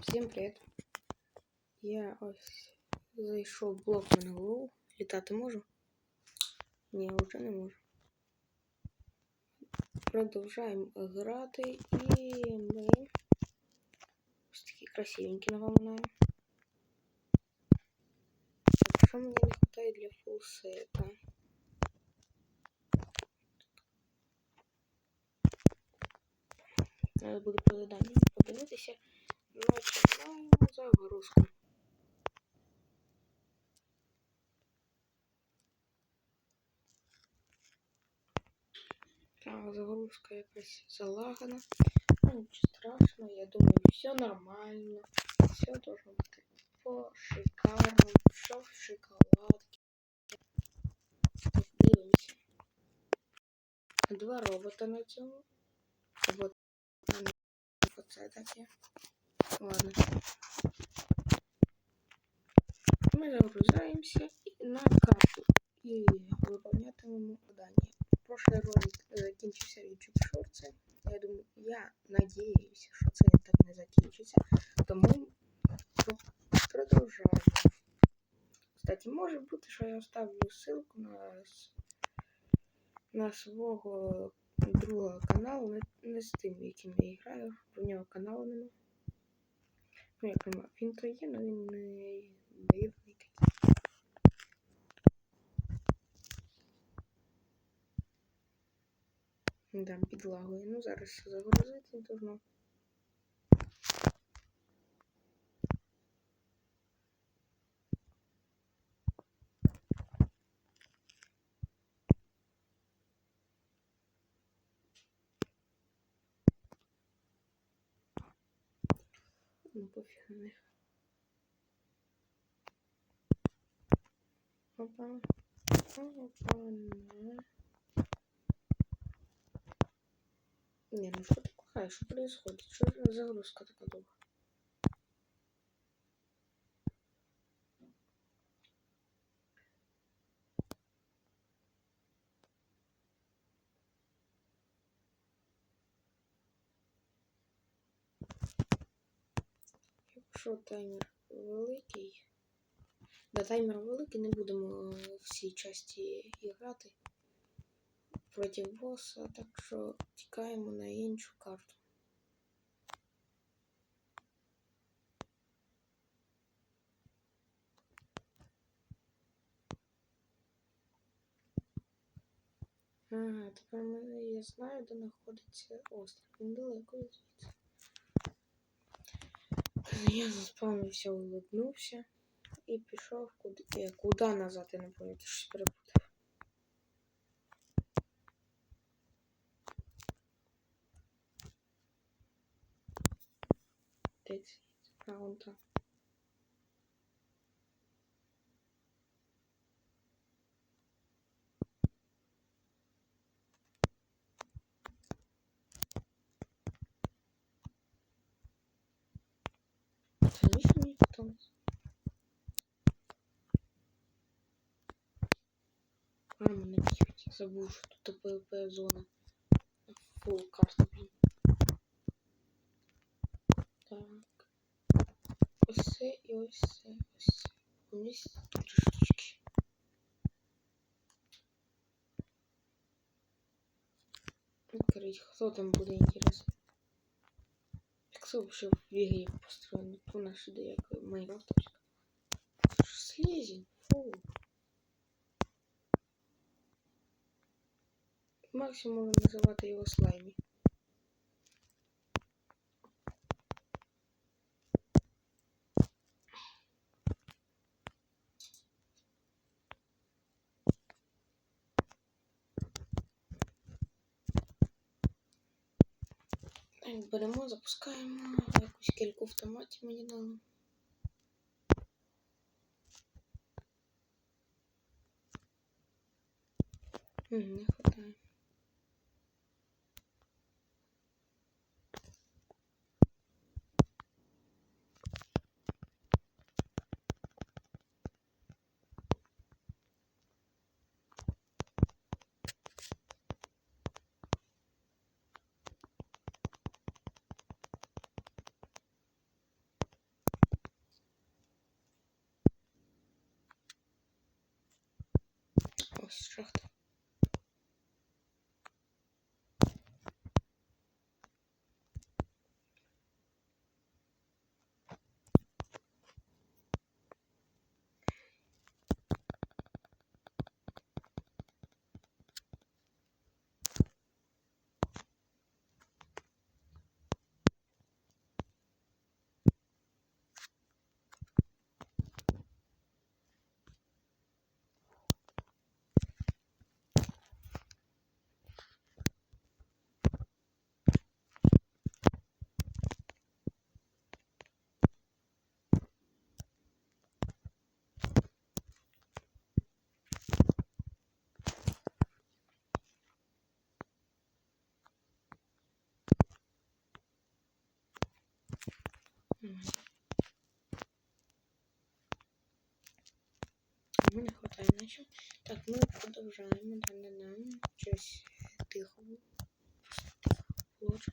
Всім привіт! Я ось зайшов в блок МНГУ. Літати можу? Ні, вже не можу. Продовжаємо грати і ми ось такі красивенькі наганаємо. Що мені не вистачає для фулсета? Треба буде по заданню подивитися. Начинаємо загрузку. Так, загрузка якась залагана. Ну, ничего страшного, я думаю, все нормально. Все должно быть по шикарному. Все в шоколадке. Дивимося. Два робота на цьому. Вот. Оце таке. Ладно. Мы загружаемся на карту и выполнятимемо задание. Прошлый ролик закінчився YouTube Shorts. Я думаю, я надіюся, що це так не закінчиться. Тому продовжаємо. Кстати, може бути, що я оставлю ссылку на на свого другого каналу, не, не з тим, яким я граю. Про нього каналу нема. Ну, я нема. Він то є, але він не дивний такий. Да, підлагою. Ну, зараз загрузити должно. Ну, пофіг на них. Опа. Опа. Не, ну что такое? Что происходит? Что за загрузка такая долгая? Якщо таймер великий. Да, таймер великий, не будемо в цій часті грати проти боса, так що тікаємо на іншу карту. Ага, тепер я знаю, де знаходиться остров. Він далеко звідси. Я заспавнився, улыбнувся і пішов куди. Е, куди назад, я не пам'ятаю, щось перепутав. А вон там. А, мене б'ють. Забув, що тут ПВП зона. Фул карта, блін. Так. Ось це і ось це. Ось це. У мене штучки. Открыть, кто там буде интересно. Як вообще в ігрі построено? У нас іде як Майнкрафтовська. Слизень. Фу. Максимум можна називати його слаймі. Так, беремо, запускаємо якусь кільку автоматів мені дало. Не хватає. Ось не хватає наче. Так, ми продовжаємо. Да-да-да. Щось тихо. було. Просто тихо. Лучше.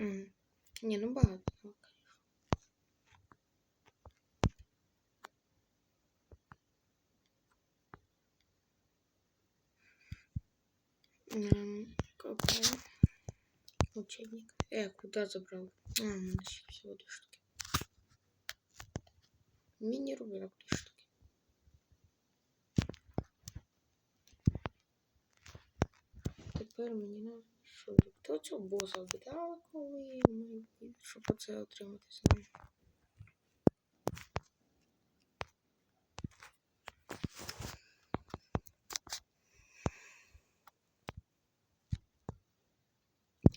Ні, ну багато. Какой? Учебник. Э, куда забрал? А, всего две штуки. Мини-рубля две штуки. Тепер мені на що до цього боса ми, щоб оце отримати знаю.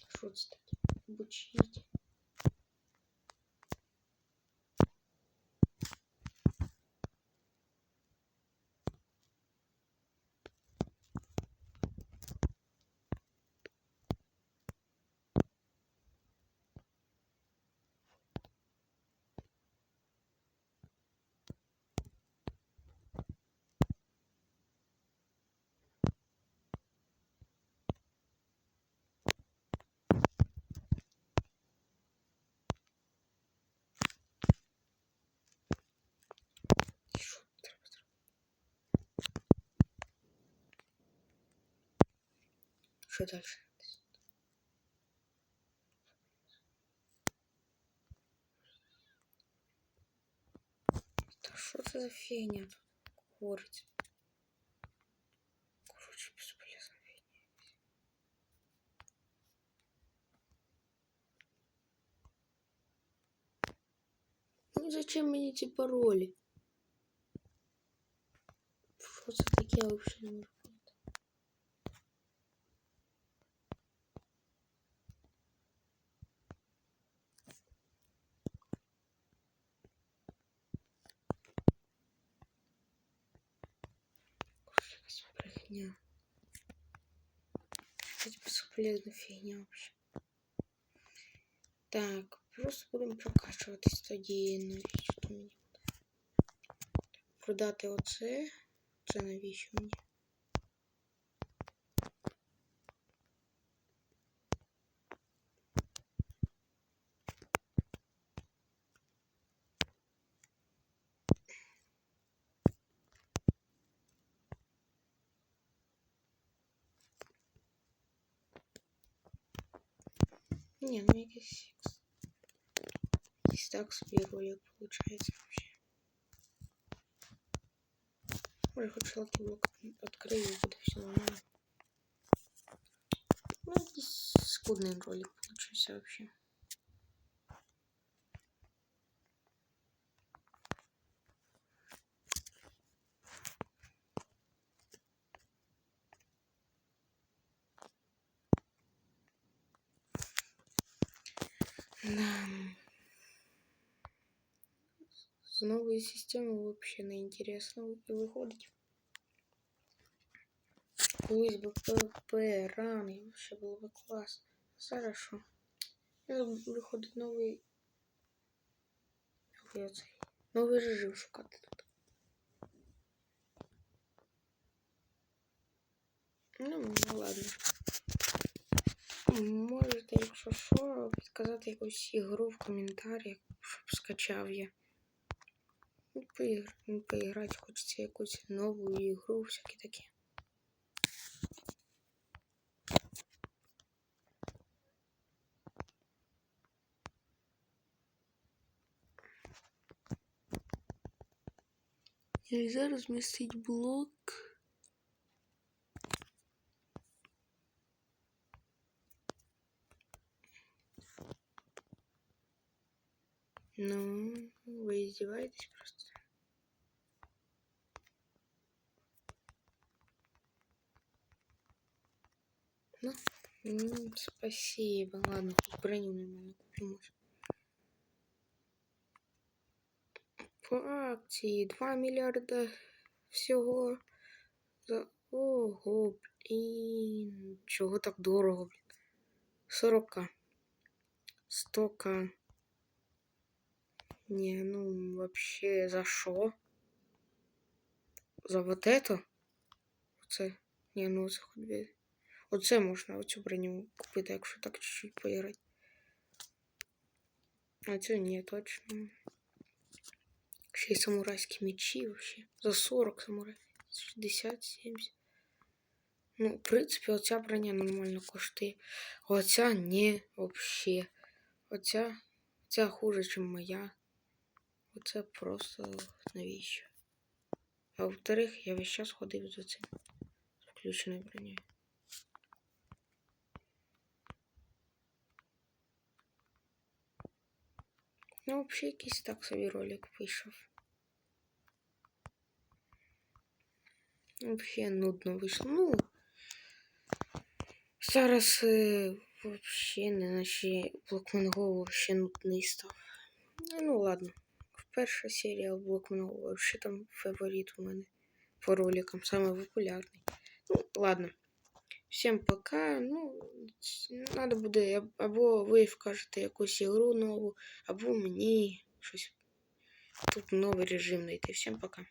Що? Обучіть. І Що треба зробити? Що далі? Та що це за фігня тут говорить? Короче, бесполезна фігня. Ну зачем мені ці паролі? Що це таке я взагалі не можу якась брехня. Це бесполезна фігня вообще. Так, просто будемо прокачуватись тоді навіщо то мені буде. Продати оце. Це навіщо мені? Не, ну якийсь секс. Якийсь так собі ролик получается вообще. Може, хоч лаки-блок відкрию, і буде все нормально. Ну, якийсь скудний ролик получился вообще. З нової системи вообще не інтересно виходить. Колись би PvP, рани, вообще було б класно. Зараз що? Ну, Виходить новий. Новий оцей. Новий режим шукати тут. Ну, ну ладно. Можете, якщо що, підказати якусь ігру в коментарях, щоб скачав я. Ну, поігр... ну, поіграти хочеться якусь нову ігру, всякі такі. Нельзя розмістити блок. Ну, вы издеваетесь просто. Ну, м, спасибо. Ладно, хоть броню нормально куплю, может. По акції 2 мільярда всього за. Ого, блін. Чого так дорого, блін? 40к. 100к. Не, ну вообще за що? За вот это? Оце. Ні, ну це хоч би. Оце можна оцю броню купити, якщо так чуть-чуть поіграти. А цю ні, точно. Ще й самурайські мечі вообще. За 40 самурай. 60, 70. Ну, в принципі, оця броня нормально коштує. Оця ні, вообще. Оця, ця хуже, ніж моя. Оце просто навіщо? А во-вторых, я весь час ходив за цим включеною бронею. Ну, взагалі якийсь так собі ролик вийшов. Взагалі нудно вийшло. Ну, зараз е, взагалі не наче блокмангол ще нудний став. Ну ладно. Перша серія блокмангол вообще там фаворит у мене по роликам, самый популярний. Ну, ладно. Всем пока. Ну, надо буде або ви вкажете якусь ігру нову, або мені щось. Тут новий режим знайти. Всем пока.